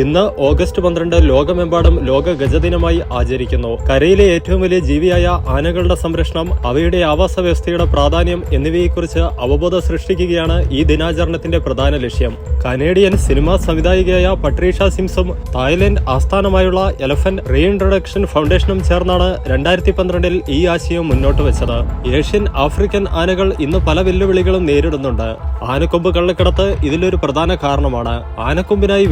ഇന്ന് ഓഗസ്റ്റ് പന്ത്രണ്ട് ലോകമെമ്പാടും ലോക ഗജദിനമായി ആചരിക്കുന്നു. കരയിലെ ഏറ്റവും വലിയ ജീവിയായ ആനകളുടെ സംരക്ഷണം അവയുടെ ആവാസ വ്യവസ്ഥയുടെ പ്രാധാന്യം എന്നിവയെക്കുറിച്ച് അവബോധം സൃഷ്ടിക്കുകയാണ് ഈ ദിനാചരണത്തിന്റെ പ്രധാന ലക്ഷ്യം. കനേഡിയൻ സിനിമാ സംവിധായികയായ പട്രീഷ സിംസും തായ്ലൻഡ് ആസ്ഥാനമായുള്ള എലഫന്റ് റീഇൻട്രൊഡക്ഷൻ ഫൗണ്ടേഷനും ചേർന്നാണ് രണ്ടായിരത്തി പന്ത്രണ്ടിൽ ഈ ആശയം മുന്നോട്ട് വെച്ചത്. ഏഷ്യൻ ആഫ്രിക്കൻ ആനകൾ ഇന്ന് പല വെല്ലുവിളികളും നേരിടുന്നുണ്ട്. ആനക്കൊമ്പ് കള്ളക്കടത്ത് ഇതിലൊരു പ്രധാന കാരണമാണ്. ആനക്കൊമ്പിനായി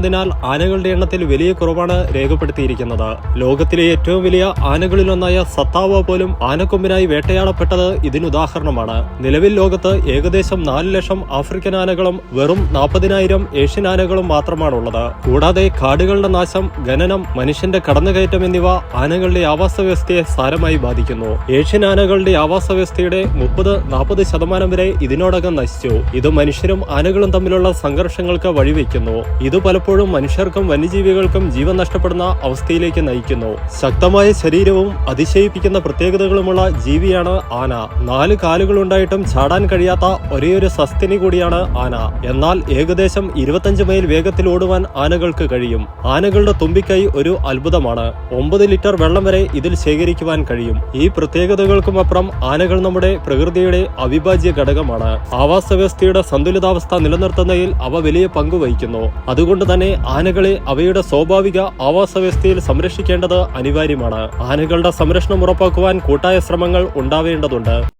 വേട്ടയാടപ്പെടുന്നതിനാൽ ആനകളുടെ എണ്ണത്തിൽ വലിയ കുറവാണ് രേഖപ്പെടുത്തിയിരിക്കുന്നത്. ലോകത്തിലെ ഏറ്റവും വലിയ ആനകളിലൊന്നായ സത്താവ പോലും ആനക്കൊമ്പിനായി വേട്ടയാടപ്പെട്ടത് ഇതിനുദാഹരണമാണ് നിലവിൽ ലോകത്ത് ഏകദേശം നാല് ലക്ഷം ആഫ്രിക്കൻ ആനകളും വെറും നാൽപ്പതിനായിരം ഏഷ്യൻ ആനകളും മാത്രമാണ് ഉള്ളത് കൂടാതെ കാടുകളുടെ നാശം ഖനനം മനുഷ്യന്റെ കടന്നുകയറ്റം എന്നിവ ആനകളുടെ ആവാസ വ്യവസ്ഥയെ സാരമായി ബാധിക്കുന്നു. ഏഷ്യൻ ആനകളുടെ ആവാസ വ്യവസ്ഥയുടെ മുപ്പത് നാൽപ്പത് ശതമാനം വരെ ഇതിനോടകം നശിച്ചു. ഇത് മനുഷ്യരും ആനകളും തമ്മിലുള്ള സംഘർഷങ്ങൾക്ക് വഴിവെക്കുന്നു. ഇത് പലപ്പോഴും മനുഷ്യർക്കും വന്യജീവികൾക്കും ജീവൻ നഷ്ടപ്പെടുന്ന അവസ്ഥയിലേക്ക് നയിക്കുന്നു. ശക്തമായ ശരീരവും അതിശയിപ്പിക്കുന്ന പ്രത്യേകതകളുമുള്ള ജീവിയാണ് ആന. നാല് കാലുകളുണ്ടായിട്ടും ചാടാൻ കഴിയാത്ത ഒരേയൊരു സസ്തിനി കൂടിയാണ് ആന. എന്നാൽ ഏകദേശം ഇരുപത്തഞ്ച് മൈൽ വേഗത്തിൽ ഓടുവാൻ ആനകൾക്ക് കഴിയും. ആനകളുടെ തുമ്പിക്കൈ ഒരു അത്ഭുതമാണ്. ഒമ്പത് ലിറ്റർ വെള്ളം വരെ ഇതിൽ ശേഖരിക്കുവാൻ കഴിയും. ഈ പ്രത്യേകതകൾക്കും അപ്പുറം ആനകൾ നമ്മുടെ പ്രകൃതിയുടെ അവിഭാജ്യ ഘടകമാണ്. ആവാസ വ്യവസ്ഥയുടെ സന്തുലിതാവസ്ഥ നിലനിർത്തുന്നതിൽ അവ വലിയ പങ്ക് വഹിക്കുന്നു. അതുകൊണ്ട് തന്നെ ആനകളെ അവയുടെ സ്വാഭാവിക ആവാസ വ്യവസ്ഥയിൽ സംരക്ഷിക്കേണ്ടത് അനിവാര്യമാണ്. ആനകളുടെ സംരക്ഷണം ഉറപ്പാക്കുവാൻ കൂട്ടായ ശ്രമങ്ങൾ ഉണ്ടാവേണ്ടതുണ്ട്.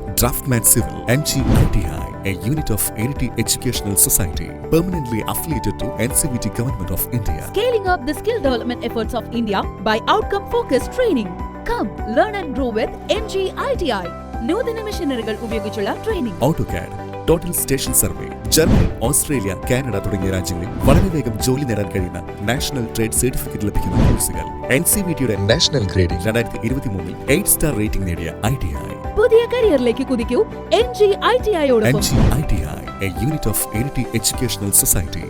draftsman civil N G I T I a unit of Iritty educational society permanently affiliated to N C V T government of India Scaling up the skill development efforts of India by outcome focused training. Come, learn and grow with MG ITI. നൂതന മെഷീനറികൾ ഉപയോഗിച്ചുള്ള training auto CAD total station survey Germany Australia Canada തുടങ്ങിയ രാജ്യങ്ങളിൽ വളരെ വേഗം ജോലി നേടാൻ കഴിയുന്ന നാഷണൽ ട്രേഡ് സർട്ടിഫിക്കറ്റ് ലഭിക്കുന്ന കോഴ്സുകൾ എൻ സി വി ടിയുടെ നാഷണൽ ഗ്രേഡിൽ രണ്ടായിരത്തി ഇരുപത്തി മൂന്നിൽ എയ്റ്റ് സ്റ്റാർ റേറ്റിംഗ് നേടിയ ഐ ടി ഐ പുതിയ കരിയറിലേക്ക് കുതിക്കൂ. N ഐയോടൊപ്പം. G I T I a unit of educational society.